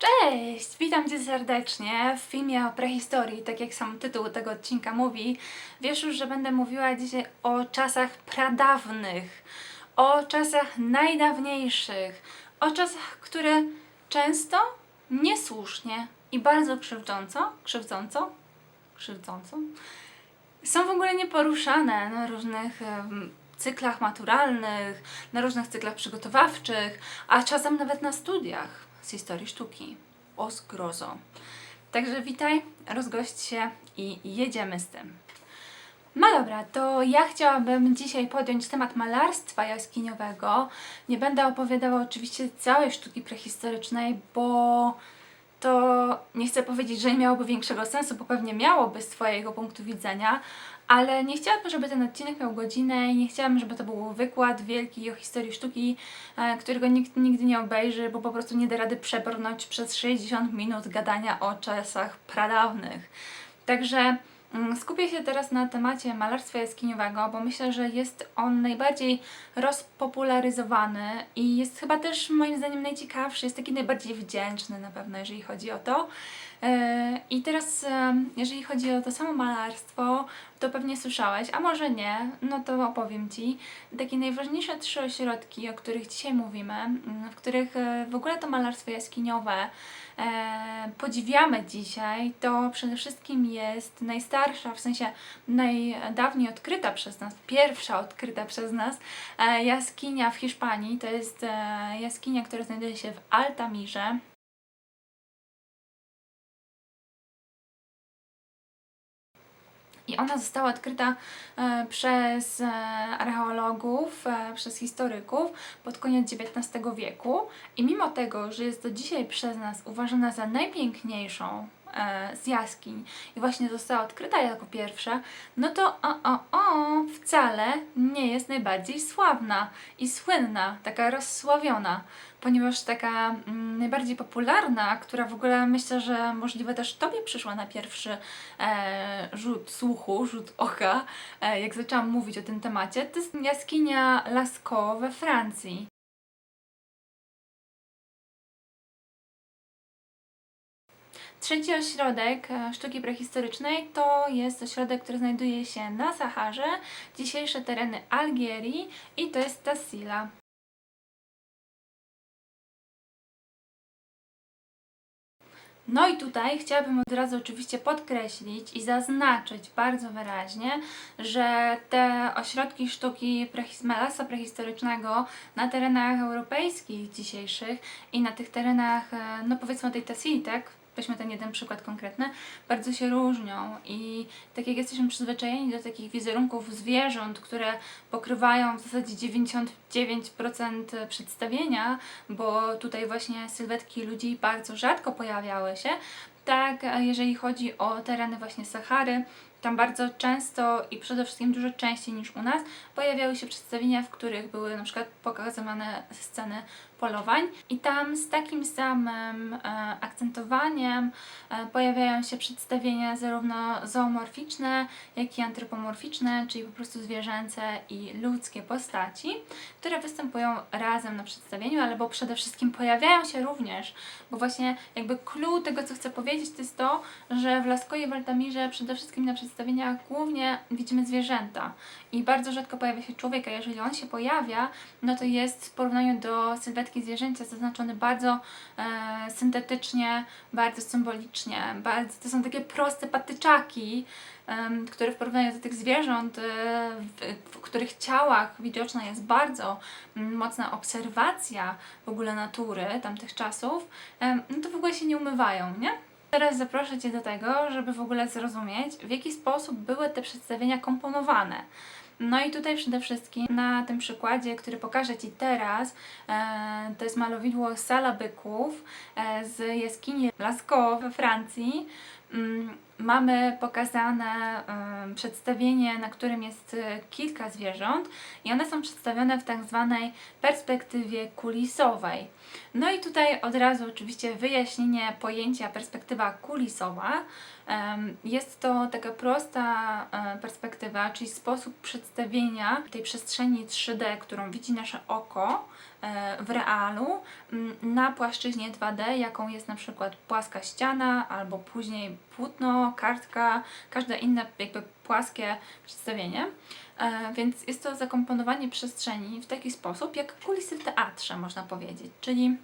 Cześć! Witam Cię serdecznie w filmie o prehistorii, tak jak sam tytuł tego odcinka mówi. Wiesz już, że będę mówiła dzisiaj o czasach pradawnych, o czasach najdawniejszych, o czasach, które często niesłusznie i bardzo krzywdząco, krzywdząco, krzywdząco, są w ogóle nieporuszane na różnych em, cyklach maturalnych, na różnych cyklach przygotowawczych, a czasem nawet na studiach z historii sztuki. O zgrozo. Także witaj, rozgość się i jedziemy z tym. No dobra, to ja chciałabym dzisiaj podjąć temat malarstwa jaskiniowego. Nie będę opowiadała oczywiście całej sztuki prehistorycznej, bo to nie chcę powiedzieć, że nie miałoby większego sensu, bo pewnie miałoby z Twojego punktu widzenia, ale nie chciałabym, żeby ten odcinek miał godzinę i nie chciałabym, żeby to był wykład wielki o historii sztuki, e, którego nikt nigdy nie obejrzy, bo po prostu nie da rady przebrnąć przez 60 minut gadania o czasach pradawnych. Także mm, skupię się teraz na temacie malarstwa jaskiniowego, bo myślę, że jest on najbardziej rozpopularyzowany i jest chyba też moim zdaniem najciekawszy, jest taki najbardziej wdzięczny na pewno, jeżeli chodzi o to. E, I teraz, e, jeżeli chodzi o to samo malarstwo, to pewnie słyszałeś, a może nie, no to opowiem Ci. Takie najważniejsze trzy ośrodki, o których dzisiaj mówimy, mm, w których e, w ogóle to malarstwo jaskiniowe podziwiamy dzisiaj, to przede wszystkim jest najstarsza, w sensie najdawniej odkryta przez nas, pierwsza odkryta przez nas jaskinia w Hiszpanii. To jest jaskinia, która znajduje się w Altamirze. I ona została odkryta e, przez e, archeologów, e, przez historyków pod koniec XIX wieku. I mimo tego, że jest do dzisiaj przez nas uważana za najpiękniejszą z jaskiń i właśnie została odkryta jako pierwsza, no to o, o, o, wcale nie jest najbardziej sławna i słynna, taka rozsławiona, ponieważ taka mm, najbardziej popularna, która w ogóle myślę, że możliwe też Tobie przyszła na pierwszy e, rzut słuchu, rzut oka, e, jak zaczęłam mówić o tym temacie, to jest jaskinia Lascaux we Francji. Trzeci ośrodek e, sztuki prehistorycznej to jest ośrodek, który znajduje się na Saharze, dzisiejsze tereny Algierii i to jest Tassila. No i tutaj chciałabym od razu oczywiście podkreślić i zaznaczyć bardzo wyraźnie, że te ośrodki sztuki malarstwa prehistorycznego na terenach europejskich dzisiejszych i na tych terenach, e, no powiedzmy tej Tassili, tak? Weźmy ten jeden przykład konkretny, bardzo się różnią i tak jak jesteśmy przyzwyczajeni do takich wizerunków zwierząt, które pokrywają w zasadzie 99% przedstawienia, bo tutaj właśnie sylwetki ludzi bardzo rzadko pojawiały się, tak jeżeli chodzi o tereny właśnie Sahary, tam bardzo często i przede wszystkim dużo częściej niż u nas pojawiały się przedstawienia, w których były na przykład pokazywane sceny polowań i tam z takim samym e, akcentowaniem e, pojawiają się przedstawienia zarówno zoomorficzne, jak i antropomorficzne, czyli po prostu zwierzęce i ludzkie postaci, które występują razem na przedstawieniu, ale bo przede wszystkim pojawiają się również, bo właśnie jakby clue tego, co chcę powiedzieć, to jest to, że w Laskoje w Altamirze przede wszystkim na przedstawieniach głównie widzimy zwierzęta. I bardzo rzadko pojawia się człowiek, a jeżeli on się pojawia, no to jest w porównaniu do sylwetki zwierzęcia zaznaczony bardzo e, syntetycznie, bardzo symbolicznie, bardzo, to są takie proste patyczaki, em, które w porównaniu do tych zwierząt, e, w, w których ciałach widoczna jest bardzo mocna obserwacja w ogóle natury tamtych czasów, em, no to w ogóle się nie umywają, nie? Teraz zaproszę Cię do tego, żeby w ogóle zrozumieć, w jaki sposób były te przedstawienia komponowane. No i tutaj przede wszystkim na tym przykładzie, który pokażę Ci teraz, e, to jest malowidło Sala Byków e, z jaskini Lascaux we Francji. Mamy pokazane przedstawienie, na którym jest e, kilka zwierząt i one są przedstawione w tak zwanej perspektywie kulisowej. No i tutaj od razu oczywiście wyjaśnienie pojęcia perspektywa kulisowa. Jest to taka prosta e, perspektywa, czyli sposób przedstawienia tej przestrzeni 3D, którą widzi nasze oko e, w realu na płaszczyźnie 2D, jaką jest na przykład płaska ściana albo później płótno, kartka, każde inne jakby płaskie przedstawienie. E, Więc jest to zakomponowanie przestrzeni w taki sposób, jak kulisy w teatrze, można powiedzieć. Czyli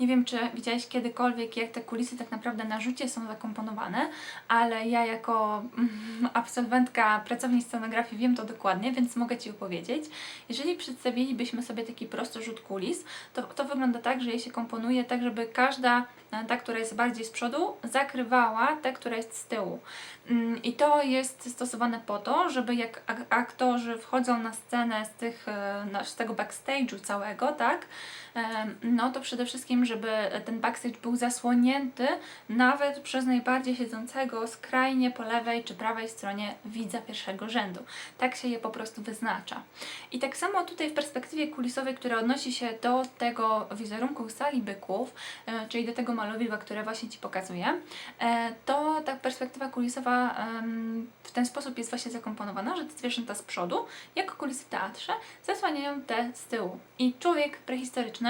nie wiem, czy widziałeś kiedykolwiek, jak te kulisy tak naprawdę na rzucie są zakomponowane, ale ja jako mm, absolwentka pracowni scenografii wiem to dokładnie, więc mogę Ci opowiedzieć. Jeżeli przedstawilibyśmy sobie taki prosty rzut kulis, to, to wygląda tak, że je się komponuje tak, żeby każda, e, ta, która jest bardziej z przodu, zakrywała tę, która jest z tyłu. Mm, I to jest stosowane po to, żeby jak ak- aktorzy wchodzą na scenę z, tych, e, z tego backstage'u całego, tak, no to przede wszystkim, żeby ten backstage był zasłonięty nawet przez najbardziej siedzącego skrajnie po lewej czy prawej stronie widza pierwszego rzędu. Tak się je po prostu wyznacza. I tak samo tutaj w perspektywie kulisowej, która odnosi się do tego wizerunku sali byków, e, czyli do tego malowidła, które właśnie Ci pokazuję, e, to ta perspektywa kulisowa w ten sposób jest właśnie zakomponowana, że te zwierzęta z przodu, jako kulisy w teatrze, zasłaniają te z tyłu. I człowiek prehistoryczny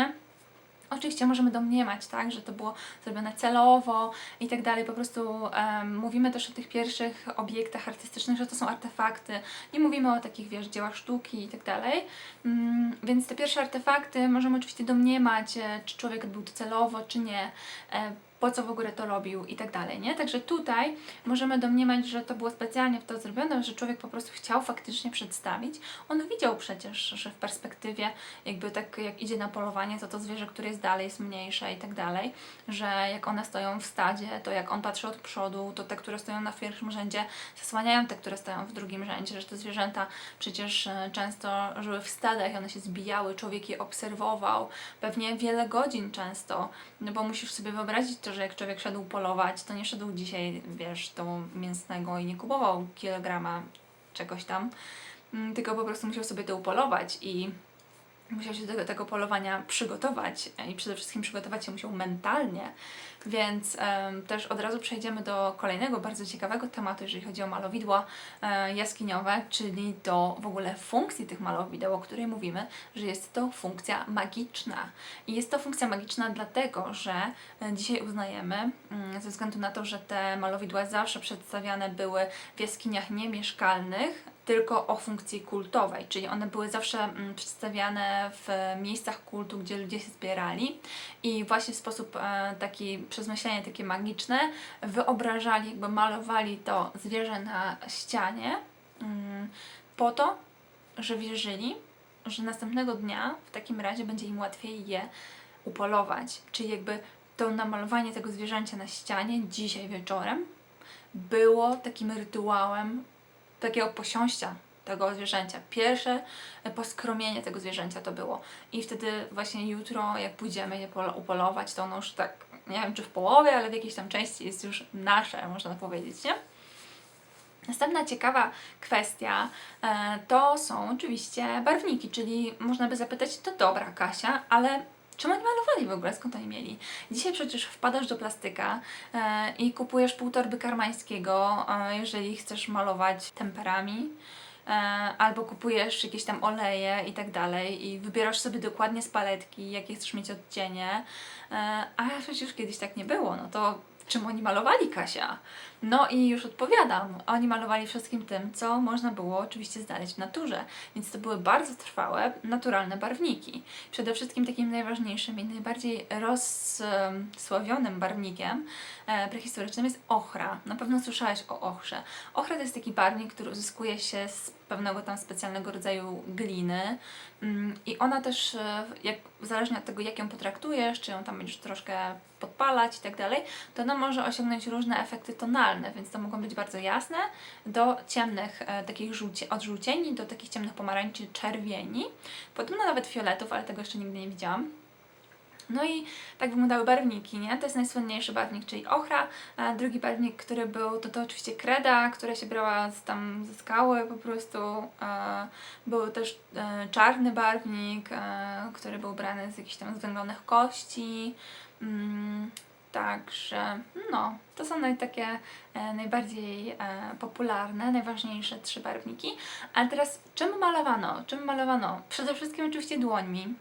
Oczywiście możemy domniemać, tak, że to było zrobione celowo i tak dalej. Po prostu em, mówimy też o tych pierwszych obiektach artystycznych, że to są artefakty. Nie mówimy o takich, wiesz, dziełach sztuki i tak dalej. Mm, więc te pierwsze artefakty możemy oczywiście domniemać, e, czy człowiek odbył to celowo, czy nie. E, po co w ogóle to robił i tak dalej, nie? Także tutaj możemy domniemać, że to było specjalnie w to zrobione, że człowiek po prostu chciał faktycznie przedstawić. On widział przecież, że w perspektywie jakby tak jak idzie na polowanie, to to zwierzę, które jest dalej jest mniejsze i tak dalej, że jak one stoją w stadzie, to jak on patrzy od przodu, to te, które stoją na pierwszym rzędzie zasłaniają te, które stoją w drugim rzędzie, że te zwierzęta przecież e, często żyły w stadach one się zbijały, człowiek je obserwował, pewnie wiele godzin często, no bo musisz sobie wyobrazić to, że jak człowiek szedł polować, to nie szedł dzisiaj, wiesz, do mięsnego i nie kupował kilograma czegoś tam, mm, tylko po prostu musiał sobie to upolować i musiał się do tego, polowania przygotować i przede wszystkim przygotować się musiał mentalnie, więc em, też od razu przejdziemy do kolejnego bardzo ciekawego tematu, jeżeli chodzi o malowidła e, jaskiniowe, czyli do w ogóle funkcji tych malowideł, o której mówimy, że jest to funkcja magiczna. I jest to funkcja magiczna dlatego, że e, dzisiaj uznajemy, mm, ze względu na to, że te malowidła zawsze przedstawiane były w jaskiniach niemieszkalnych, tylko o funkcji kultowej, czyli one były zawsze mm, przedstawiane w miejscach kultu, gdzie ludzie się zbierali i właśnie w sposób e, taki, przez myślenie takie magiczne, wyobrażali, jakby malowali to zwierzę na ścianie mm, po to, że wierzyli, że następnego dnia w takim razie będzie im łatwiej je upolować. Czyli jakby to namalowanie tego zwierzęcia na ścianie dzisiaj wieczorem było takim rytuałem takiego posiąścia tego zwierzęcia. Pierwsze e, poskromienie tego zwierzęcia to było. I wtedy właśnie jutro, jak pójdziemy je polo- upolować, to ono już tak, nie wiem czy w połowie, ale w jakiejś tam części jest już nasze, można powiedzieć, nie? Następna ciekawa kwestia e, to są oczywiście barwniki, czyli można by zapytać, to dobra Kasia, ale czym oni malowali w ogóle, skąd oni mieli? Dzisiaj przecież wpadasz do plastyka e, i kupujesz pół torby karmańskiego, e, jeżeli chcesz malować temperami, e, albo kupujesz jakieś tam oleje i tak dalej i wybierasz sobie dokładnie z paletki, jakie chcesz mieć odcienie, e, a przecież kiedyś tak nie było, no to czym oni malowali Kasia? No i już odpowiadam. Oni malowali wszystkim tym, co można było oczywiście znaleźć w naturze. Więc to były bardzo trwałe, naturalne barwniki. Przede wszystkim takim najważniejszym i najbardziej rozsławionym barwnikiem e, prehistorycznym jest ochra. Na pewno słyszałeś o ochrze. Ochra to jest taki barwnik, który uzyskuje się z pewnego tam specjalnego rodzaju gliny Mm, i ona też, e, jak, zależnie od tego, jak ją potraktujesz, czy ją tam będziesz troszkę podpalać i tak dalej, to ona może osiągnąć różne efekty tonalne, więc to mogą być bardzo jasne, do ciemnych e, takich żółci, od żółcieni do takich ciemnych pomarańczy, czerwieni, podobno nawet fioletów, ale tego jeszcze nigdy nie widziałam. No i tak wyglądały barwniki, nie? To jest najsłynniejszy barwnik, czyli ochra. A drugi barwnik, który był, to to oczywiście kreda, która się brała z, tam ze skały po prostu. E, był też e, czarny barwnik, e, który był brany z jakichś tam zwęglonych kości. Mm, Także no, to są takie e, najbardziej e, popularne, najważniejsze trzy barwniki. Ale teraz czym malowano? Czym malowano? Przede wszystkim oczywiście dłońmi.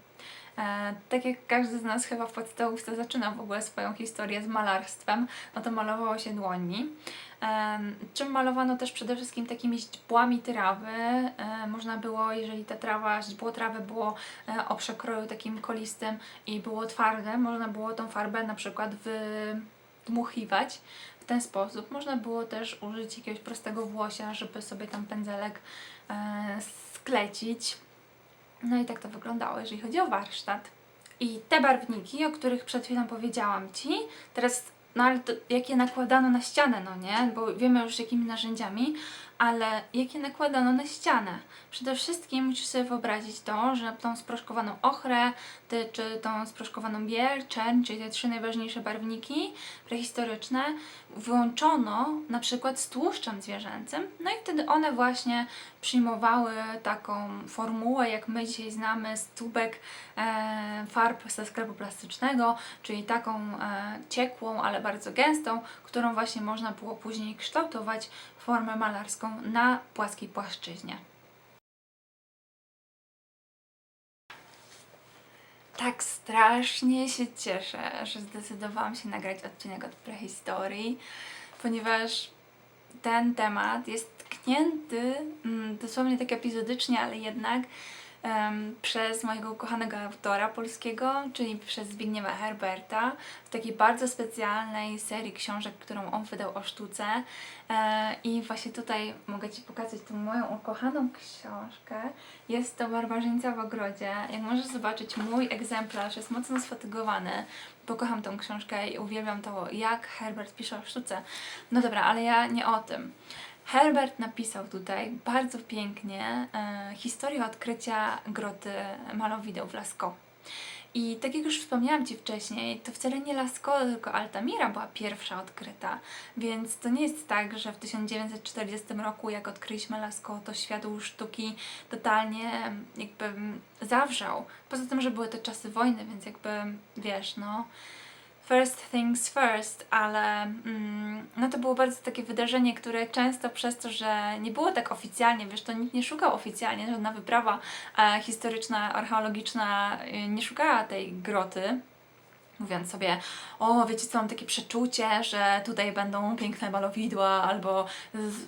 E, tak jak każdy z nas chyba w podstawówce zaczyna w ogóle swoją historię z malarstwem, no to malowało się dłońmi. E, czym malowano też przede wszystkim takimi źdźbłami trawy. E, można było, jeżeli ta trawa, źdźbło trawy było o przekroju takim kolistym i było twarde, można było tą farbę na przykład wydmuchiwać w ten sposób. Można było też użyć jakiegoś prostego włosia, żeby sobie tam pędzelek sklecić. No i tak to wyglądało, jeżeli chodzi o warsztat. I te barwniki, o których przed chwilą powiedziałam Ci, teraz, no ale to, jakie nakładano na ścianę, no nie? Bo wiemy już jakimi narzędziami, ale jakie nakładano na ścianę. Przede wszystkim musisz sobie wyobrazić to, że tą sproszkowaną ochrę, ty, czy tą sproszkowaną biel, czerń, czyli te trzy najważniejsze barwniki prehistoryczne, wyłączono na przykład z tłuszczem zwierzęcym, no i wtedy one właśnie przyjmowały taką formułę, jak my dzisiaj znamy z tubek e, farb ze sklepu plastycznego, czyli taką e, ciekłą, ale bardzo gęstą, którą właśnie można było później kształtować formę malarską na płaskiej płaszczyźnie. Tak strasznie się cieszę, że zdecydowałam się nagrać odcinek od prehistorii, ponieważ ten temat jest tknięty mm, dosłownie tak epizodycznie, ale jednak em, przez mojego ukochanego autora polskiego, czyli przez Zbigniewa Herberta, w takiej bardzo specjalnej serii książek, którą on wydał o sztuce. E, I właśnie tutaj mogę Ci pokazać tą moją ukochaną książkę. Jest to Barbarzyńca w ogrodzie. Jak możesz zobaczyć, mój egzemplarz jest mocno sfatygowany, bo kocham tą książkę i uwielbiam to, jak Herbert pisze o sztuce. No dobra, ale ja nie o tym. Herbert napisał tutaj bardzo pięknie e, historię odkrycia groty Malowideł w Lascaux. I tak jak już wspomniałam Ci wcześniej, to wcale nie Lascaux, tylko Altamira była pierwsza odkryta. Więc to nie jest tak, że w 1940 roku, jak odkryliśmy Lascaux, to świat sztuki totalnie jakby zawrzał. Poza tym, że były to czasy wojny, więc jakby wiesz, no first things first, ale mm, no to było bardzo takie wydarzenie, które często przez to, że nie było tak oficjalnie, wiesz, to nikt nie szukał oficjalnie, żadna wyprawa e, historyczna, archeologiczna e, nie szukała tej groty, mówiąc sobie, o wiecie co, mam takie przeczucie, że tutaj będą piękne malowidła, albo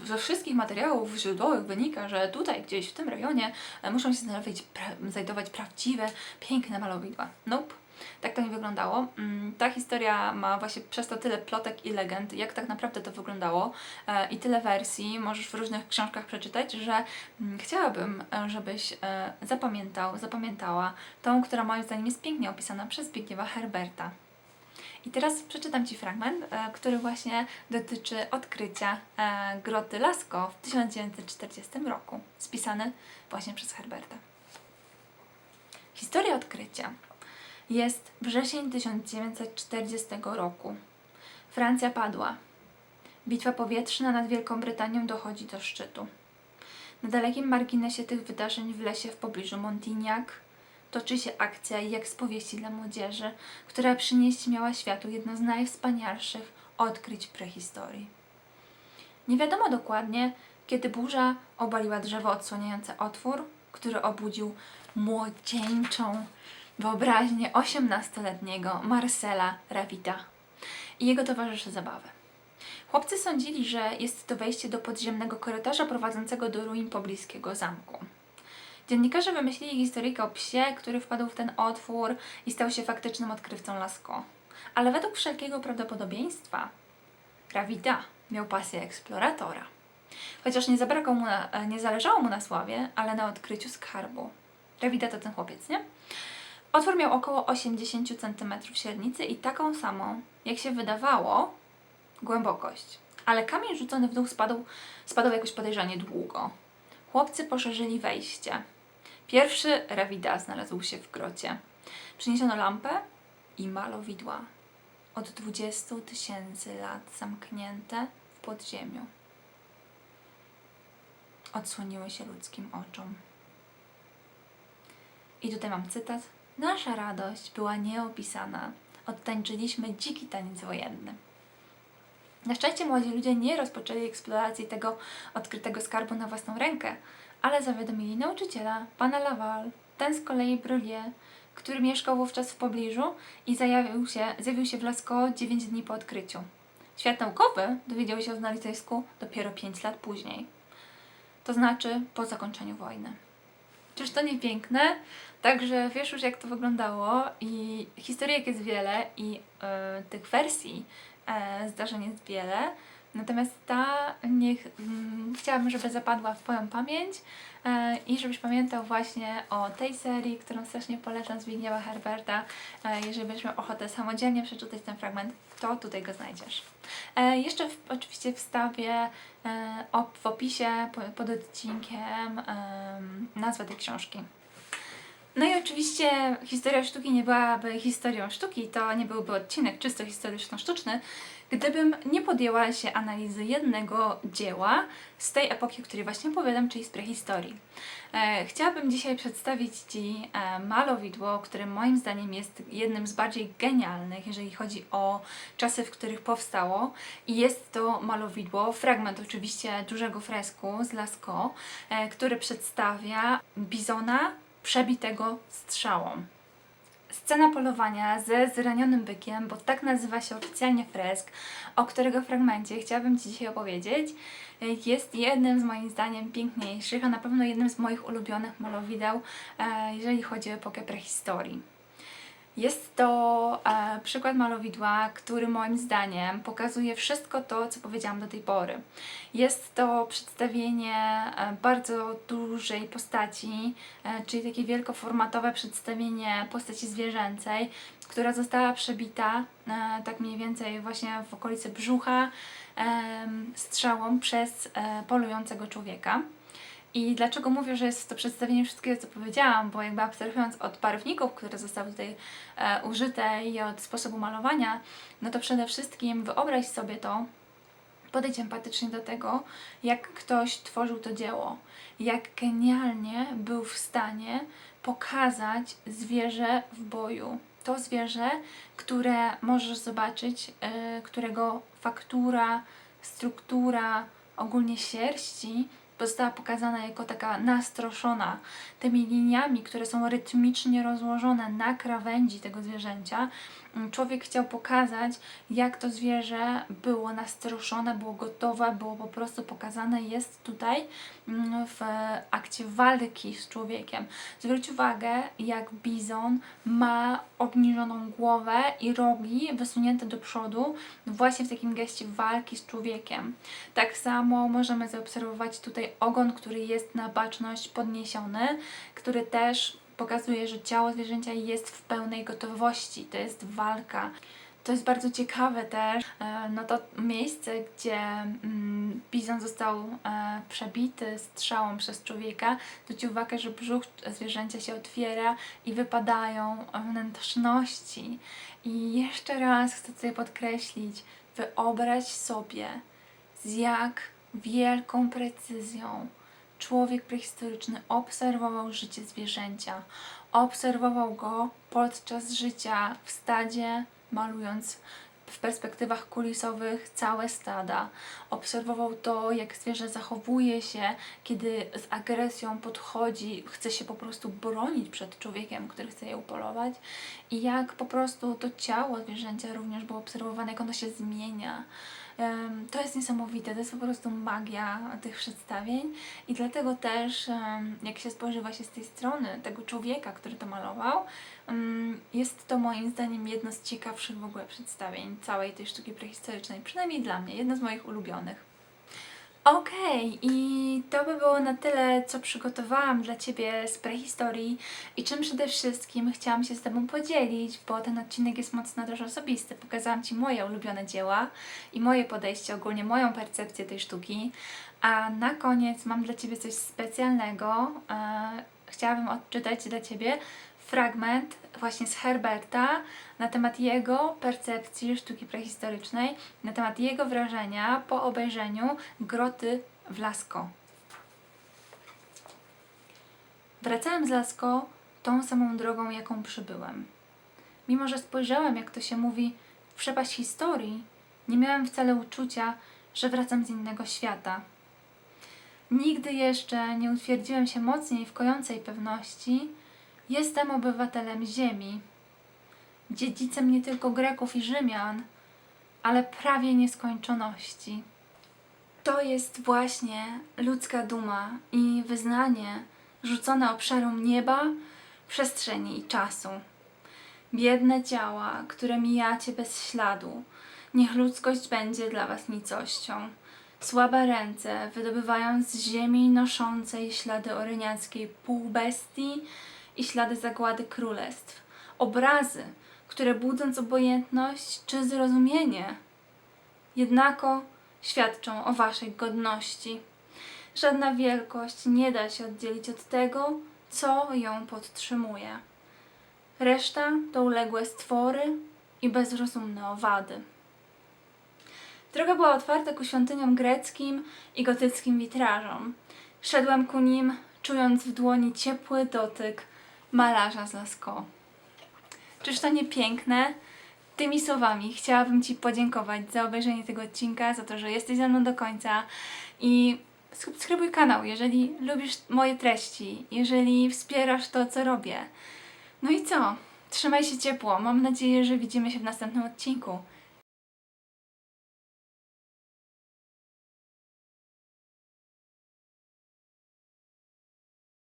ze wszystkich materiałów źródłowych wynika, że tutaj gdzieś w tym rejonie e, muszą się znajdować, pra, znajdować prawdziwe, piękne malowidła. Nope. Tak to nie wyglądało. Mm, Ta historia ma właśnie przez to tyle plotek i legend, jak tak naprawdę to wyglądało e, i tyle wersji możesz w różnych książkach przeczytać, że mm, chciałabym, e, żebyś e, zapamiętał, zapamiętała tą, która moim zdaniem jest pięknie opisana przez Zbigniewa Herberta. I teraz przeczytam Ci fragment, który właśnie dotyczy odkrycia groty Lascaux w 1940 roku, spisany właśnie przez Herberta. Historia odkrycia jest wrzesień 1940 roku. Francja padła. Bitwa powietrzna nad Wielką Brytanią dochodzi do szczytu. Na dalekim marginesie tych wydarzeń w lesie w pobliżu Montignac toczy się akcja jak z powieści dla młodzieży, która przynieść miała światu jedno z najwspanialszych odkryć prehistorii. Nie wiadomo dokładnie, kiedy burza obaliła drzewo odsłaniające otwór, który obudził młodzieńczą wyobraźnię 18-letniego Marcela Ravita i jego towarzyszy zabawy. Chłopcy sądzili, że jest to wejście do podziemnego korytarza prowadzącego do ruin pobliskiego zamku. Dziennikarze wymyślili historyjkę o psie, który wpadł w ten otwór i stał się faktycznym odkrywcą Lascaux. Ale według wszelkiego prawdopodobieństwa Ravita miał pasję eksploratora. Chociaż nie, mu na, nie zależało mu na sławie, ale na odkryciu skarbu. Ravita to ten chłopiec, nie? Otwór miał około 80 cm średnicy i taką samą, jak się wydawało, głębokość. Ale kamień rzucony w dół spadł, spadał jakoś podejrzanie długo. Chłopcy poszerzyli wejście. Pierwszy Ravida znalazł się w grocie. Przyniesiono lampę i malowidła. Od 20 tysięcy lat zamknięte w podziemiu. Odsłoniły się ludzkim oczom. I tutaj mam cytat. Nasza radość była nieopisana, odtańczyliśmy dziki taniec wojenny. Na szczęście młodzi ludzie nie rozpoczęli eksploracji tego odkrytego skarbu na własną rękę, ale zawiadomili nauczyciela, pana Laval, ten z kolei Brolier, który mieszkał wówczas w pobliżu i zjawił się, zjawił się w Lascaux 9 dni po odkryciu. Świat naukowy dowiedział się o znalezisku dopiero 5 lat później. To znaczy po zakończeniu wojny. Czyż to nie piękne? Także wiesz już jak to wyglądało i historyjek jest wiele i e, tych wersji e, zdarzeń jest wiele. Natomiast ta niech mm, chciałabym, żeby zapadła w Twoją pamięć e, i żebyś pamiętał właśnie o tej serii, którą strasznie polecam Zbigniewa Herberta. E, jeżeli będziesz miał ochotę samodzielnie przeczytać ten fragment, to tutaj go znajdziesz. Jeszcze w, oczywiście wstawię op, w opisie po, pod odcinkiem em, nazwę tej książki. No i oczywiście historia sztuki nie byłaby historią sztuki, to nie byłby odcinek czysto historyczno-sztuczny, gdybym nie podjęła się analizy jednego dzieła z tej epoki, o której właśnie opowiadam, czyli z prehistorii. E, chciałabym dzisiaj przedstawić Ci e, malowidło, które moim zdaniem jest jednym z bardziej genialnych, jeżeli chodzi o czasy, w których powstało. I jest to malowidło, fragment oczywiście dużego fresku z Lascaux, e, który przedstawia bizona przebitego strzałą. Scena polowania ze zranionym bykiem, bo tak nazywa się oficjalnie fresk, o którego fragmencie chciałabym Ci dzisiaj opowiedzieć, jest jednym z moim zdaniem piękniejszych, a na pewno jednym z moich ulubionych malowideł, e, jeżeli chodzi o epokę prehistorii. Jest to e, przykład malowidła, który moim zdaniem pokazuje wszystko to, co powiedziałam do tej pory. Jest to przedstawienie e, bardzo dużej postaci, e, czyli takie wielkoformatowe przedstawienie postaci zwierzęcej, która została przebita e, tak mniej więcej właśnie w okolicy brzucha e, strzałą przez e, polującego człowieka. I dlaczego mówię, że jest to przedstawienie wszystkiego, co powiedziałam? Bo jakby abstrahując od barwników, które zostały tutaj e, użyte i od sposobu malowania, no to przede wszystkim wyobraź sobie to, podejdź empatycznie do tego, jak ktoś tworzył to dzieło, jak genialnie był w stanie pokazać zwierzę w boju. To zwierzę, które możesz zobaczyć, e, którego faktura, struktura, ogólnie sierści została pokazana jako taka nastroszona tymi liniami, które są rytmicznie rozłożone na krawędzi tego zwierzęcia. Mm, Człowiek chciał pokazać, jak to zwierzę było nastroszone, było gotowe, było po prostu pokazane jest tutaj mm, w akcie walki z człowiekiem. Zwróć uwagę, jak bizon ma obniżoną głowę i rogi wysunięte do przodu, właśnie w takim geście walki z człowiekiem. Tak samo możemy zaobserwować tutaj ogon, który jest na baczność podniesiony, który też pokazuje, że ciało zwierzęcia jest w pełnej gotowości. To jest walka. To jest bardzo ciekawe też, e, no to miejsce, gdzie mm, bizon został e, przebity strzałą przez człowieka, zwróć uwagę, że brzuch zwierzęcia się otwiera i wypadają wnętrzności. I jeszcze raz chcę tutaj podkreślić, wyobraź sobie, z jak wielką precyzją człowiek prehistoryczny obserwował życie zwierzęcia. Obserwował go podczas życia w stadzie, malując w perspektywach kulisowych całe stada. Obserwował to, jak zwierzę zachowuje się, kiedy z agresją podchodzi, chce się po prostu bronić przed człowiekiem, który chce je upolować, i jak po prostu to ciało zwierzęcia również było obserwowane, jak ono się zmienia. To jest niesamowite, to jest po prostu magia tych przedstawień i dlatego też, jak się spożywa się z tej strony tego człowieka, który to malował, jest to moim zdaniem jedno z ciekawszych w ogóle przedstawień całej tej sztuki prehistorycznej, przynajmniej dla mnie, jedno z moich ulubionych. Okej, i to by było na tyle, co przygotowałam dla Ciebie z prehistorii i czym przede wszystkim chciałam się z Tobą podzielić, bo ten odcinek jest mocno też osobisty. Pokazałam Ci moje ulubione dzieła i moje podejście, ogólnie moją percepcję tej sztuki. A na koniec mam dla Ciebie coś specjalnego. E, chciałabym odczytać dla Ciebie fragment właśnie z Herberta na temat jego percepcji sztuki prehistorycznej, na temat jego wrażenia po obejrzeniu groty w Lascaux. Wracałem z Lascaux tą samą drogą, jaką przybyłem. Mimo, że spojrzałem, jak to się mówi, w przepaść historii, nie miałem wcale uczucia, że wracam z innego świata. Nigdy jeszcze nie utwierdziłem się mocniej w kojącej pewności, jestem obywatelem Ziemi, dziedzicem nie tylko Greków i Rzymian, ale prawie nieskończoności. To jest właśnie ludzka duma i wyznanie rzucone obszarom nieba, przestrzeni i czasu. Biedne ciała, które mijacie bez śladu, niech ludzkość będzie dla was nicością. Słabe ręce wydobywają z ziemi noszącej ślady oreniackiej półbestii i ślady zagłady królestw. Obrazy, które budząc obojętność czy zrozumienie, jednako świadczą o waszej godności. Żadna wielkość nie da się oddzielić od tego, co ją podtrzymuje. Reszta to uległe stwory i bezrozumne owady. Droga była otwarta ku świątyniom greckim i gotyckim witrażom. Szedłem ku nim, czując w dłoni ciepły dotyk malarza z Lascaux. Czyż to nie piękne? Tymi słowami chciałabym Ci podziękować za obejrzenie tego odcinka, za to, że jesteś ze mną do końca i subskrybuj kanał, jeżeli lubisz moje treści, jeżeli wspierasz to, co robię. No i co? Trzymaj się ciepło. Mam nadzieję, że widzimy się w następnym odcinku.